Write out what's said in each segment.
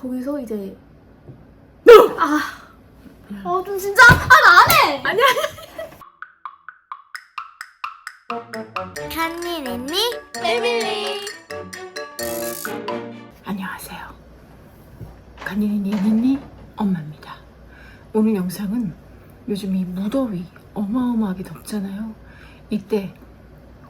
거기서 이제 아, 어, 좀 진짜 아, 나 안 해. 아니야. 간니니니 패밀리 안녕하세요. 간이니 니니 엄마입니다. 오늘 영상은 요즘 이 무더위 어마어마하게 덥잖아요. 이때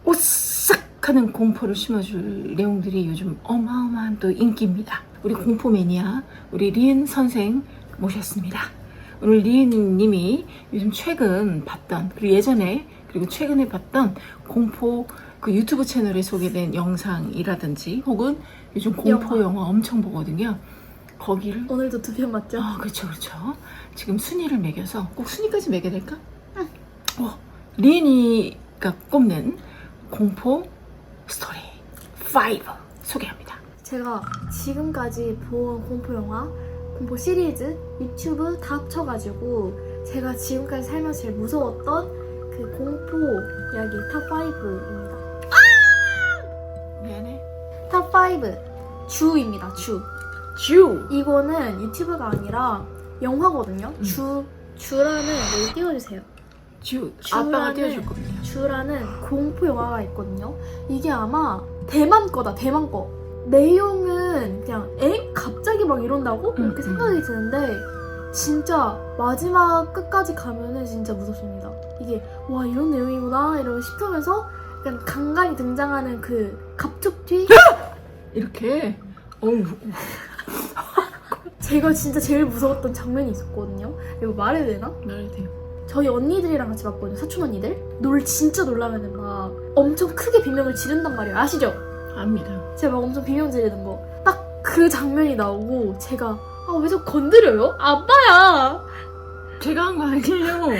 오싹 하는 공포를 심어줄 내용들이 요즘 어마어마한 또 인기입니다. 우리 공포 매니아 우리 리은 선생 모셨습니다. 오늘 리은 님이 요즘 최근 봤던 그리고 예전에 그리고 최근에 봤던 공포 그 유튜브 채널에 소개된 영상이라든지 혹은 요즘 공포 영화. 영화 엄청 보거든요. 거기를 오늘도 두 편 맞죠? 아, 그렇죠, 그렇죠. 지금 순위를 매겨서 꼭 순위까지 매겨야 될까? 어, 리엔이가 꼽는 공포 스토리 5 소개합니다. 제가 지금까지 본 공포 영화, 공포 시리즈, 유튜브 다 합쳐가지고 제가 지금까지 살면서 제일 무서웠던 그 공포 이야기 탑 5입니다. 미안해. 탑 5. 주입니다, 주. 주. 이거는 유튜브가 아니라 영화거든요. 음. 주, 주라는 뭘 띄워주세요. 주. 아빠가 띄워줄 겁니다. 주라는 공포 영화가 있거든요. 이게 아마 대만 거다, 대만 거. 내용은 그냥 에? 갑자기 막 이런다고? 음, 이렇게 음. 생각이 드는데 진짜 마지막 끝까지 가면은 진짜 무섭습니다. 이게 와 이런 내용이구나 이러고 싶으면서 약간 간간히 등장하는 그 갑툭 튀 이렇게. 어우, 제가 진짜 제일 무서웠던 장면이 있었거든요. 이거 말해도 되나? 말해도 돼요. 저희 언니들이랑 같이 봤거든요. 사촌 언니들. 놀 진짜 놀라면은 막 엄청 크게 비명을 지른단 말이에요. 아시죠? 압니다. 제가 막 엄청 비명 지르는 거. 딱 그 장면이 나오고 제가 아 왜 저 건드려요? 아빠야! 제가 한 거 아니에요.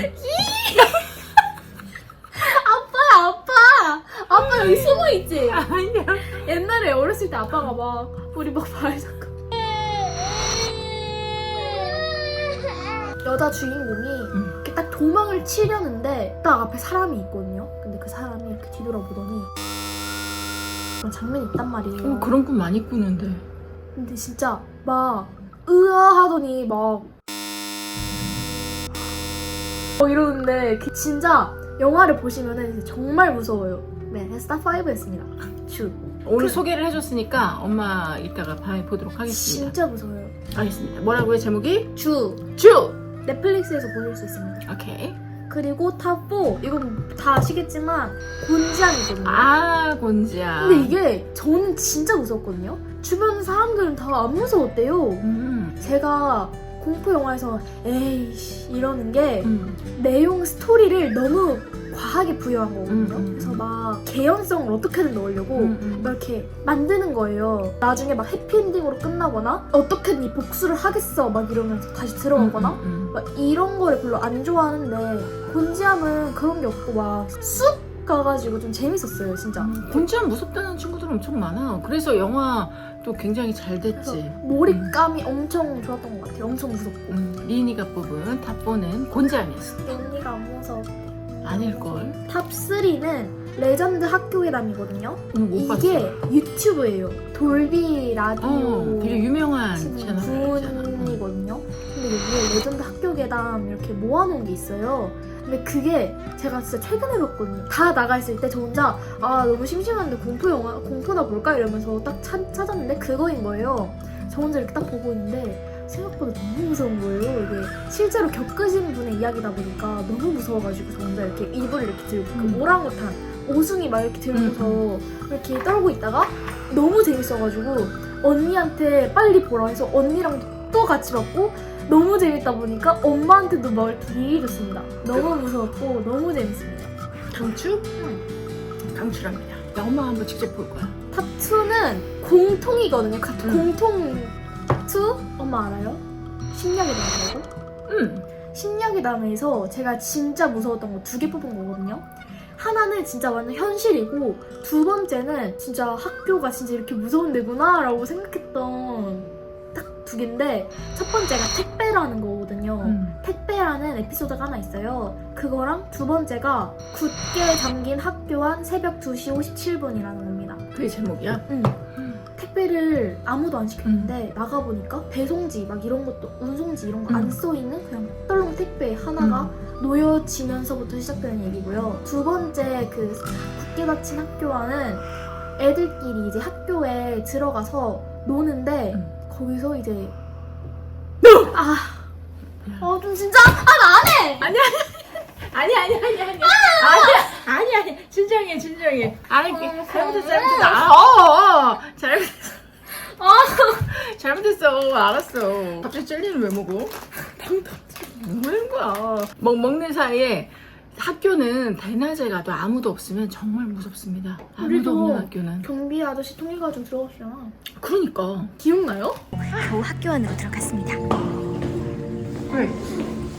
아빠야 아빠! 아빠 여기 숨어 있지? 아니야. 옛날에 어렸을 때 아빠가 막 우리 막 발 잡고 여자 주인공이 음. 이렇게 딱 도망을 치려는데 딱 앞에 사람이 있거든요. 근데 그 사람이 이렇게 뒤돌아보더니 그런 장면이 있단 말이에요. 어, 그런 꿈 많이 꾸는데. 근데 진짜 막 으아 하더니 막, 막 이러는데 그 진짜 영화를 보시면은 정말 무서워요. 네, 딱 5였습니다. 주. 오늘 그- 소개를 해줬으니까 엄마 이따가 봐 보도록 하겠습니다. 진짜 무서워요. 알겠습니다. 뭐라고요 제목이? 주. 주. 넷플릭스에서 보실 수 있습니다. 오케이. 그리고 탑4 이건 다 아시겠지만 곤지암이거든요. 아 곤지야. 근데 이게 저는 진짜 무섭거든요. 주변 사람들은 다 안 무서웠대요. 음. 제가 공포 영화에서 에이씨 이러는 게 음. 내용 스토리를 너무 과하게 부여한 거거든요. 음, 음, 그래서 음. 막 개연성을 어떻게든 넣으려고 음, 막 이렇게 만드는 거예요. 나중에 막 해피엔딩으로 끝나거나 어떻게든 이 복수를 하겠어 막 이러면서 다시 들어가거나 음, 음, 막 이런 거를 별로 안 좋아하는데 곤지암은 그런 게 없고 막쑥 가가지고 좀 재밌었어요 진짜. 음. 곤지암 무섭다는 친구들 엄청 많아. 그래서 영화도 굉장히 잘 그래서 됐지. 몰입감이 엄청 좋았던 것 같아요. 엄청 무섭고. 음, 리니가 뽑은 탑4는 곤지암이었어. 언니가 안 무서워. 아닐걸. 탑 3는 레전드 학교회담이거든요. 음, 못 봤어. 이게 유튜브예요. 돌비 라디오 어, 되게 유명한 채널이잖아. 분이거든요. 근데 여기에 레전드 학교 괴담 이렇게 모아놓은 게 있어요. 근데 그게 제가 진짜 최근에 봤거든요. 다 나가 있을 때 저 혼자 아 너무 심심한데 공포 영화 공포나 볼까 이러면서 딱 찾, 찾았는데 그거인 거예요. 저 혼자 이렇게 딱 보고 있는데 생각보다 너무 무서운 거예요. 이게 실제로 겪으신 분의 이야기다 보니까 너무 무서워가지고 저 혼자 이렇게 이불을 이렇게 들고 그 음. 오랑우탄 오숭이 막 이렇게 들고서 이렇게 떨고 있다가 너무 재밌어가지고 언니한테 빨리 보라 해서 언니랑 또 같이 봤고 너무 재밌다 보니까 엄마한테도 막 이렇게 얘기해줬습니다. 너무 무서웠고 너무 재밌습니다. 강추? 강추랍니다. 나 엄마 한번 직접 볼 거야. 탑 2는 공통이거든요. 가- 음. 공통 2? 엄마 알아요? 심령의 담이라고? 음. 심령의 담에서 제가 진짜 무서웠던 거 두 개 뽑은 거거든요. 하나는 진짜 완전 현실이고 두 번째는 진짜 학교가 진짜 이렇게 무서운 데구나 라고 생각했던 딱 두 개인데 첫 번째가 택배라는 거거든요. 음. 택배라는 에피소드가 하나 있어요. 그거랑 두 번째가 굳게 잠긴 학교 안 새벽 2시 57분이라는 겁니다. 그게 제목이야? 음. 음. 택배를 아무도 안 시켰는데 나가 보니까 배송지 막 이런 것도 운송지 이런 거 안 음. 써 있는 그냥 떨렁 택배 하나가 놓여지면서부터 시작되는 얘기고요. 두 번째 그 굳게 닫힌 학교와는 애들끼리 이제 학교에 들어가서 노는데 음. 거기서 이제 아, 어 좀 진짜 아 나 안 해. 아니 아니 아니 아니 아니 아니. 아니 진정해 진정해. 아니 어, 잘못했어 그래. 잘못했어. 아, 어, 어, 잘못했어. 잘못했어. 알았어. 갑자기 젤리는 왜 먹어? 방도 뭐 하는 거야? 먹 먹는 사이에 학교는 대낮에 가도 아무도 없으면 정말 무섭습니다. 아무도 우리도 없는 학교는. 경비 아저씨 통일가지고 들어갔잖아. 그러니까. 기억나요? 겨우 학교 안으로 들어갔습니다. 왜?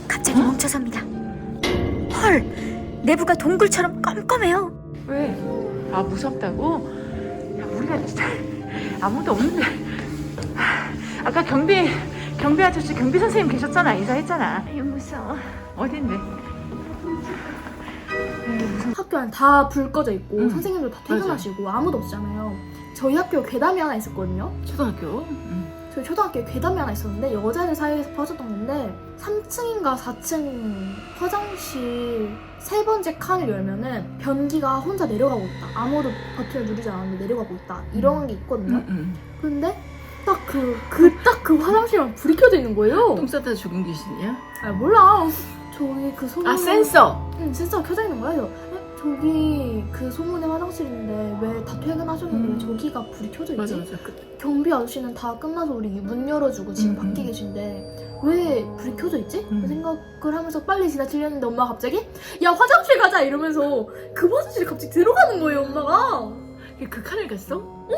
갑자기 멈춰섭니다. 헐, 내부가 동굴처럼 껌껌해요. 왜? 아 무섭다고? 야 우리가 진짜 아무도 없는데 아까 경비 경비 아저씨 경비 선생님 계셨잖아 인사했잖아 이거 무서워 어딘데? 학교 안에 다불 꺼져 있고 음. 선생님들 다 퇴근하시고 아무도 없잖아요. 저희 학교 괴담이 하나 있었거든요. 초등학교 음. 저희 초등학교에 괴담이 하나 있었는데 여자애들 사이에서 퍼졌던 건데 3층인가 4층 화장실 세 번째 칸을 열면은 변기가 혼자 내려가고 있다. 아무도 버튼을 누르지 않았는데 내려가고 있다. 이런 게 있거든요. 음, 음. 근데 딱 그 그 딱 그 화장실만 불이 켜져 있는 거예요. 똥 싸다 죽은 귀신이야? 아 몰라. 저기 그 소문 아 센서 응, 센서가 켜져 있는 거예요. 에? 저기 그 소문의 화장실인데 왜 다 퇴근하셨는데 음. 왜 저기가 불이 켜져 있지? 맞아 맞아 그, 경비 아저씨는 다 끝나서 우리 문 열어주고 지금 음, 밖에 음. 계신데 왜 불이 켜져 있지? 음. 그 생각을 하면서 빨리 지나치려는데 엄마 가 갑자기 야 화장실 가자 이러면서 그 화장실에 갑자기 들어가는 거예요 엄마가. 그 칸을 갔어? 어.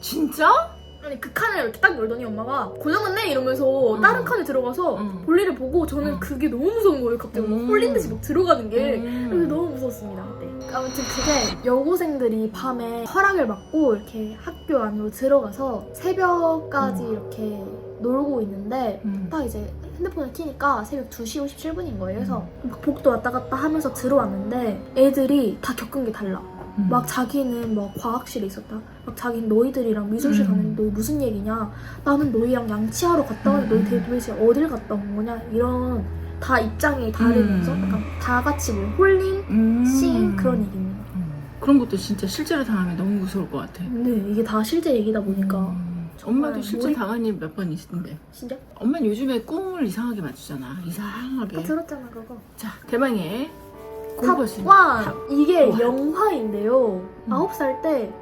진짜? 아니 그 칸을 이렇게 딱 열더니 엄마가 고장났네 이러면서 음. 다른 칸에 들어가서 음. 볼일을 보고 저는 음. 그게 너무 무서운 거예요 갑자기 막 음. 홀린 듯이 막 들어가는 게 음. 그래서 너무 무서웠습니다 그때 아무튼 그게 여고생들이 밤에 허락을 받고 이렇게 학교 안으로 들어가서 새벽까지 음. 이렇게 놀고 있는데 음. 딱 이제 핸드폰을 키니까 새벽 2시 57분인 거예요 그래서 음. 막 복도 왔다 갔다 하면서 들어왔는데 애들이 다 겪은 게 달라 음. 막 자기는 막 과학실에 있었다. 막 자기는 너희들이랑 미술실 음. 가는데 너희 무슨 얘기냐? 나는 너희랑 양치하러 갔다 왔는데 음. 너희 도대체 어딜 갔다 온 거냐? 이런 다 입장이 다르면서 음. 약간 다 같이 뭐 홀린 음. 씬 그런 얘기입니다. 음. 그런 것도 진짜 실제로 당하면 너무 무서울 것 같아 근데 이게 다 실제 얘기다 보니까 음. 엄마도 실제 몰입- 당한 일 몇 번 있는데 진짜? 엄마는 요즘에 꿈을 이상하게 맞추잖아 이상하게 아, 들었잖아 그거. 자 대망의 공부하신 탑1 이게 우와. 영화인데요. 음. 아홉 살 때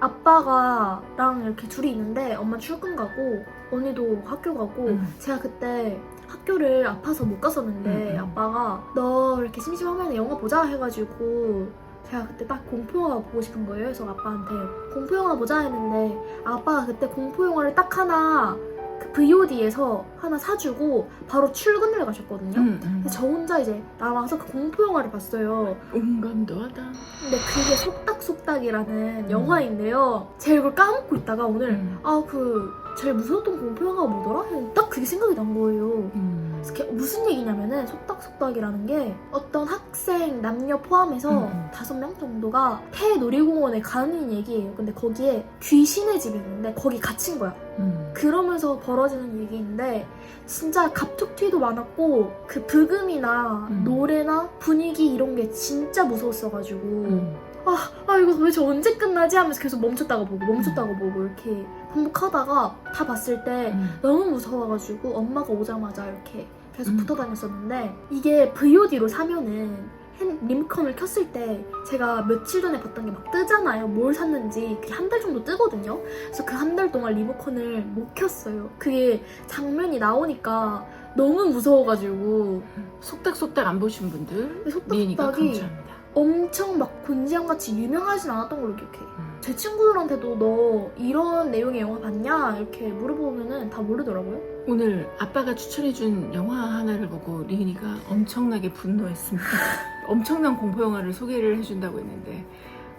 아빠가랑 이렇게 둘이 있는데 엄마 출근 가고 언니도 학교 가고 음. 제가 그때 학교를 아파서 못 갔었는데 음, 음. 아빠가 너 이렇게 심심하면 영화 보자 해가지고 제가 그때 딱 공포영화 보고 싶은 거예요. 그래서 아빠한테 공포영화 보자 했는데 아빠가 그때 공포영화를 딱 하나 그 VOD에서 하나 사주고 바로 출근을 가셨거든요. 음, 음. 근데 저 혼자 이제 나와서 그 공포 영화를 봤어요. 온감도하다 근데 그게 속닥속닥이라는 영화인데요. 제가 이걸 까먹고 있다가 오늘 음. 아그 제일 무서웠던 공포 영화가 뭐더라? 딱 그게 생각이 난 거예요. 음. 무슨 얘기냐면은 속닥속닥이라는 게 어떤 학생 남녀 포함해서 음, 음. 다섯 명 정도가 폐 놀이공원에 가는 얘기예요. 근데 거기에 귀신의 집이 있는데 거기 갇힌 거야. 음. 그러면서 벌어지는 얘기인데 진짜 갑툭튀도 많았고 그 브금이나 음. 노래나 분위기 이런 게 진짜 무서웠어가지고 음. 아, 아 이거 도대체 언제 끝나지 하면서 계속 멈췄다가 보고 멈췄다가 보고 이렇게 반복하다가 다 봤을 때 음. 너무 무서워가지고 엄마가 오자마자 이렇게 계속 음. 붙어 다녔었는데 이게 VOD로 사면은 핸- 리모컨을 켰을 때 제가 며칠 전에 봤던 게 막 뜨잖아요. 뭘 샀는지 그게 한 달 정도 뜨거든요. 그래서 그 한 달 동안 리모컨을 못 켰어요. 그게 장면이 나오니까 너무 무서워가지고 속닥속닥 안 보신 분들 속닥속닥이 강추합니다 엄청 막 곤지암 같이 유명하진 않았던 걸로 기억해. 음. 제 친구들한테도 너 이런 내용의 영화 봤냐 이렇게 물어보면은 다 모르더라고요. 오늘 아빠가 추천해준 영화 하나를 보고 리은이가 엄청나게 분노했습니다. 엄청난 공포 영화를 소개를 해준다고 했는데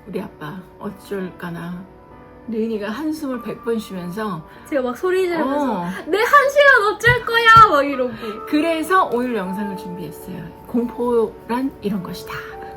우리 아빠 어쩔까나 리은이가 한숨을 100번 쉬면서 제가 막 소리 지르면서 어, 내한 시간 어쩔 거야 막 이러고. 그래서 오늘 영상을 준비했어요. 공포란 이런 것이다.